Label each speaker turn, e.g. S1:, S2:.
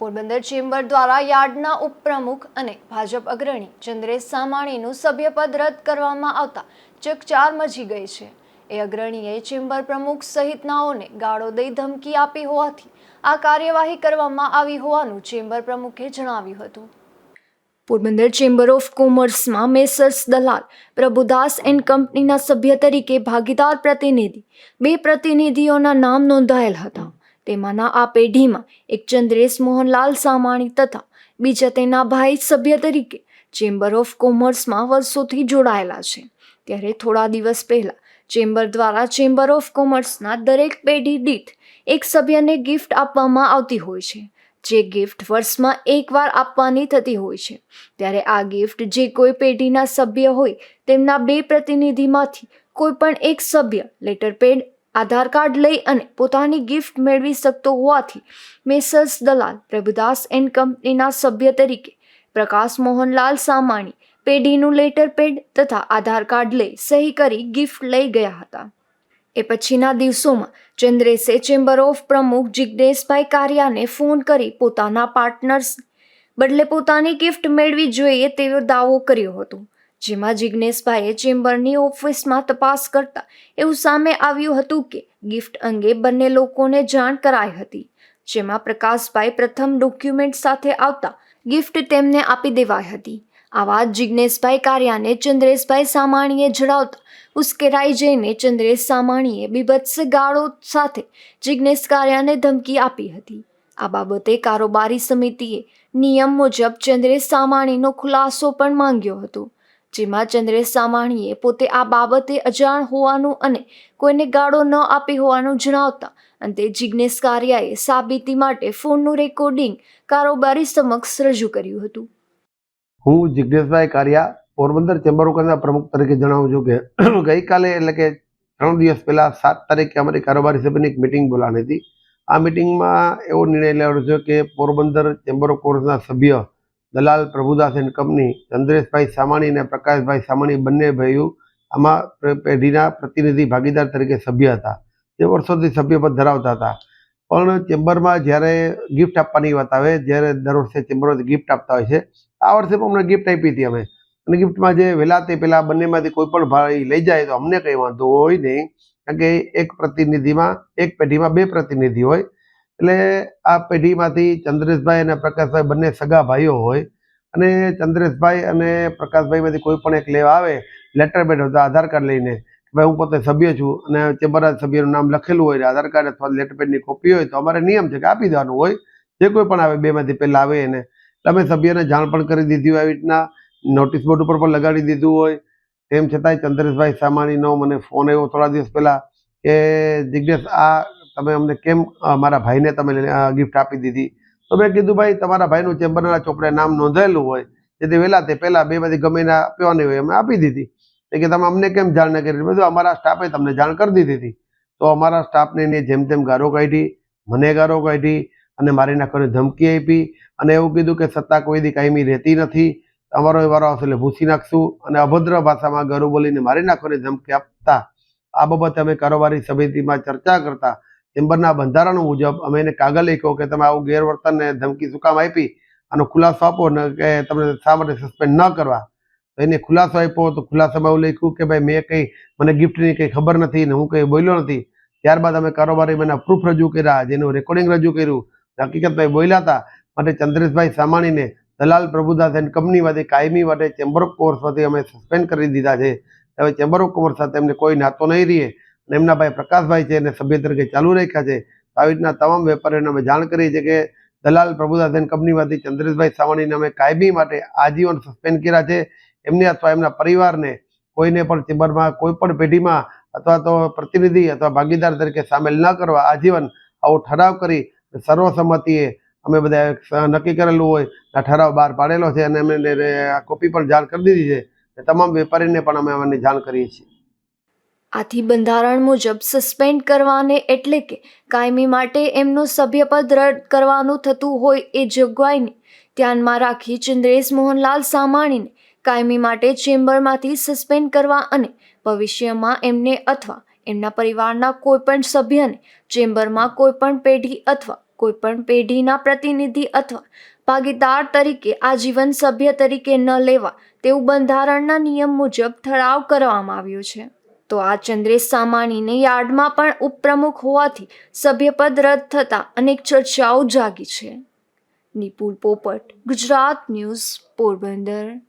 S1: Porbandar chamber દ્વારા યાર્ડના ઉપપ્રમુખ અને ભાજપ અગ્રણી ચંદ્રેશ સામાણીનું સભ્યપદ રદ કરવામાં આવતા ચકચાર મચી ગઈ છે. એ અગ્રણીએ ચેમ્બર પ્રમુખ સહિતનાઓને ગાળો દઈ ધમકી આપી હોવાથી આ કાર્યવાહી કરવામાં આવી હોવાનું ચેમ્બર પ્રમુખે જણાવ્યું હતું. પોરબંદર ચેમ્બર ઓફ કોમર્સમાં મેસર્સ દલાલ પ્રભુદાસ એન્ડ કંપનીના સભ્ય તરીકે ભાગીદાર પ્રતિનિધિ બે પ્રતિનિધિઓના નામ નોંધાયેલ હતા. તેમાંના આ પેઢીમાં એક ચંદ્રેશ મોહનલાલ સામાણી તથા બીજા તેના ભાઈ સભ્ય તરીકે ચેમ્બર ઓફ કોમર્સમાં વર્ષોથી જોડાયેલા છે. ત્યારે થોડા દિવસ પહેલાં ચેમ્બર દ્વારા ચેમ્બર ઓફ કોમર્સના દરેક પેઢી દીઠ એક સભ્યને ગિફ્ટ આપવામાં આવતી હોય છે. જે ગિફ્ટ વર્ષમાં એકવાર આપવાની થતી હોય છે. ત્યારે આ ગિફ્ટ જે કોઈ પેઢીના સભ્ય હોય તેમના બે પ્રતિનિધિમાંથી કોઈ પણ એક સભ્ય લેટર પેડ આધાર કાર્ડ લઈ અને પોતાની ગિફ્ટ મેળવી શકતો હોવાથી મેસર્સ દલાલ પ્રભુદાસ એન્ડ કંપનીના સભ્ય તરીકે પ્રકાશ મોહનલાલ સામાણી પેઢીનું લેટર પેડ તથા આધાર કાર્ડ લઈ સહી કરી ગિફ્ટ લઈ ગયા હતા. એ પછીના દિવસોમાં ચંદ્રેશે ચેમ્બર ઓફ પ્રમુખ જિજ્ઞેશભાઈ કારિયાને ફોન કરી પોતાના પાર્ટનર્સ બદલે પોતાની ગિફ્ટ મેળવી જોઈએ તેવો દાવો કર્યો હતો. જેમાં જિજ્ઞેશભાઈએ ચેમ્બરની ઓફિસમાં તપાસ કરતા એવું સામે આવ્યું હતું કે ગિફ્ટ અંગે બંને લોકોને જાણ કરાઈ હતી, જેમાં પ્રકાશભાઈ પ્રથમ ડોક્યુમેન્ટ સાથે આવતા ગિફ્ટ તેમને આપી દેવાઈ હતી. આ વાત જિજ્ઞેશભાઈ કારિયાને ચંદ્રેશભાઈ સામાણીએ જણાવતા ઉશ્કેરાઈ જઈને ચંદ્રેશ સામાણીએ બીભત્સ ગાળો સાથે જિજ્ઞેશ કારિયાને ધમકી આપી હતી. આ બાબતે કારોબારી સમિતિએ નિયમ મુજબ ચંદ્રેશ સામાણીનો ખુલાસો પણ માંગ્યો હતો. જેમાં ચંદ્રેશ સામાણીએ પોતે આ બાબતે અજાણ હોવાનું અને કોઈને ગાળો ન આપી હોવાનું જણાવતા અંતે જિજ્ઞેશ કારિયાએ સાબિતી માટે ફોનનું રેકોર્ડિંગ કારોબારી સમક્ષ રજૂ કર્યું હતું.
S2: હું જિજ્ઞેશભાઈ કારિયા, પોરબંદર ચેમ્બર ઓફના પ્રમુખ તરીકે જણાવું છું કે ગઈકાલે એટલે કે ત્રણ દિવસ પહેલાં સાત તારીખે અમારી કારોબારી સભ્યની એક મિટિંગ બોલાવી હતી. આ મિટિંગમાં એવો નિર્ણય લેવાનો છે કે પોરબંદર ચેમ્બર ઓફ કોમર્સના સભ્ય દલાલ પ્રભુદાસ એન્ડ કંપની, ચંદ્રેશભાઈ સામાણી અને પ્રકાશભાઈ સામાણી બંને ભાઈઓ આમાં પેઢીના પ્રતિનિધિ ભાગીદાર તરીકે સભ્ય હતા. તે વર્ષોથી સભ્યપદ ધરાવતા હતા. પણ ચેમ્બરમાં જ્યારે ગિફ્ટ આપવાની વાત આવે, જ્યારે દર વર્ષે ચેમ્બરમાંથી ગિફ્ટ આપતા હોય છે, આ વર્ષે પણ અમને ગિફ્ટ આપી હતી અમે. અને ગિફ્ટમાં જે વહેલા તે પહેલાં બંનેમાંથી કોઈ પણ ભાઈ લઈ જાય તો અમને કંઈ વાંધો હોય નહીં. કારણ કે એક પ્રતિનિધિમાં, એક પેઢીમાં બે પ્રતિનિધિ હોય. એટલે આ પેઢીમાંથી ચંદ્રેશભાઈ અને પ્રકાશભાઈ બંને સગા ભાઈઓ હોય અને ચંદ્રેશભાઈ અને પ્રકાશભાઈમાંથી કોઈ પણ એક લેવા આવે લેટર પેડ આધાર કાર્ડ લઈને ભાઈ હું પોતે સભ્ય છું અને ચેમ્બર સભ્યનું નામ લખેલું હોય આધાર કાર્ડ અથવા લેટર પેડની કોપી હોય તો અમારે નિયમ છે કે આપી દેવાનું હોય. જે કોઈ પણ આવે બેમાંથી પહેલાં આવે એને. તમે સભ્યને જાણ પણ કરી દીધી હોય આવી રીતના. નોટિસ બોર્ડ ઉપર પણ લગાડી દીધું હોય. તેમ છતાંય ચંદ્રેશભાઈ સામાણીનો મને ફોન આવ્યો થોડા દિવસ પહેલાં કે જિજ્ઞેશ આ તમે અમને કેમ મારા ભાઈને તમે ગિફ્ટ આપી દીધી? તો મેં કીધું, ભાઈ, તમારા ભાઈનું ચેમ્બરના ચોપડે નામ નોંધાયેલું હોય, જેથી વહેલા તે પહેલાં બેમાંથી ગમે એને આપવાની હોય, અમે આપી દીધી. એ કે તમે અમને કેમ જાણ ન કરી? બધું અમારા સ્ટાફે તમને જાણ કરી દીધી હતી. તો અમારા સ્ટાફને એને જેમ તેમ ગારો કાઢી, મને ગારો કાઢી અને મારી નાખવાની ધમકી આપી અને એવું કીધું કે સત્તા કોઈ દી કાયમી રહેતી નથી. અમારો એ વારો આવશે એટલે ભૂસી નાખશું અને અભદ્ર ભાષામાં ગરુ બોલીને મારી નાખવાની ધમકી આપતા. આ બાબતે અમે કારોબારી સમિતિમાં ચર્ચા કરતા ચેમ્બરના બંધારણ મુજબ અમે એને કાગળ લખ્યો કે તમે આવું ગેરવર્તનને ધમકી શું આપી આનો ખુલાસો આપો ને કે તમને શા માટે સસ્પેન્ડ ન કરવા. તો એને ખુલાસો આપ્યો તો ખુલાસામાં એવું લખ્યું કે ભાઈ મેં કંઈ મને ગિફ્ટની કંઈ ખબર નથી ને હું કંઈ બોલ્યો નથી. ત્યારબાદ અમે કારોબારી મને પ્રૂફ રજૂ કર્યા, જેનું રેકોર્ડિંગ રજૂ કર્યું. હકીકત ભાઈ બોલ્યા હતા. માટે ચંદ્રેશભાઈ સામાણીને દલાલ પ્રભુદાસ એન્ડ કંપનીમાંથી કાયમી માટે ચેમ્બર ઓફ કોમર્સમાંથી અમે સસ્પેન્ડ કરી દીધા છે. હવે ચેમ્બર ઓફ કોમર્સ સાથે એમને કોઈ નાતો નહીં રહીએ. એમના ભાઈ પ્રકાશભાઈ છે, એને સભ્ય તરીકે ચાલુ રાખ્યા છે. આવી રીતના તમામ વેપારીઓને અમે જાણ કરી છે કે દલાલ પ્રભુદાસ કંપનીમાંથી ચંદ્રેશભાઈ સાવાણીને અમે કાયમી માટે આજીવન સસ્પેન્ડ કર્યા છે. એમને અથવા એમના પરિવારને કોઈને પણ ચેમ્બરમાં, કોઈ પણ પેઢીમાં અથવા તો પ્રતિનિધિ અથવા ભાગીદાર તરીકે સામેલ ન કરવા આજીવન આવો ઠરાવ કરી સર્વસંમતિએ અમે બધા નક્કી કરેલું હોય આ ઠરાવ બહાર પાડેલો છે અને અમે કોપી પણ જાણ કરી દીધી છે. તમામ વેપારીને પણ અમે અમને જાણ કરીએ છીએ.
S1: આથી બંધારણ મુજબ સસ્પેન્ડ કરવાને એટલે કે કાયમી માટે એમનું સભ્યપદ રદ કરવાનું થતું હોય એ જોગવાઈને ધ્યાનમાં રાખી ચંદ્રેશ મોહનલાલ સામાણીને કાયમી માટે ચેમ્બરમાંથી સસ્પેન્ડ કરવા અને ભવિષ્યમાં એમને અથવા એમના પરિવારના કોઈપણ સભ્યને ચેમ્બરમાં કોઈપણ પેઢી અથવા કોઈપણ પેઢીના પ્રતિનિધિ અથવા ભાગીદાર તરીકે આજીવન સભ્ય તરીકે ન લેવા તેવું બંધારણના નિયમ મુજબ ઠરાવ કરવામાં આવ્યો છે. તો આ ચંદ્રેશ સામાણીને યાર્ડમાં પણ ઉપપ્રમુખ હોવાથી સભ્યપદ રદ થતાં અનેક ચર્ચાઓ જાગી છે. નિપુલ પોપટ, ગુજરાત ન્યૂઝ, પોરબંદર.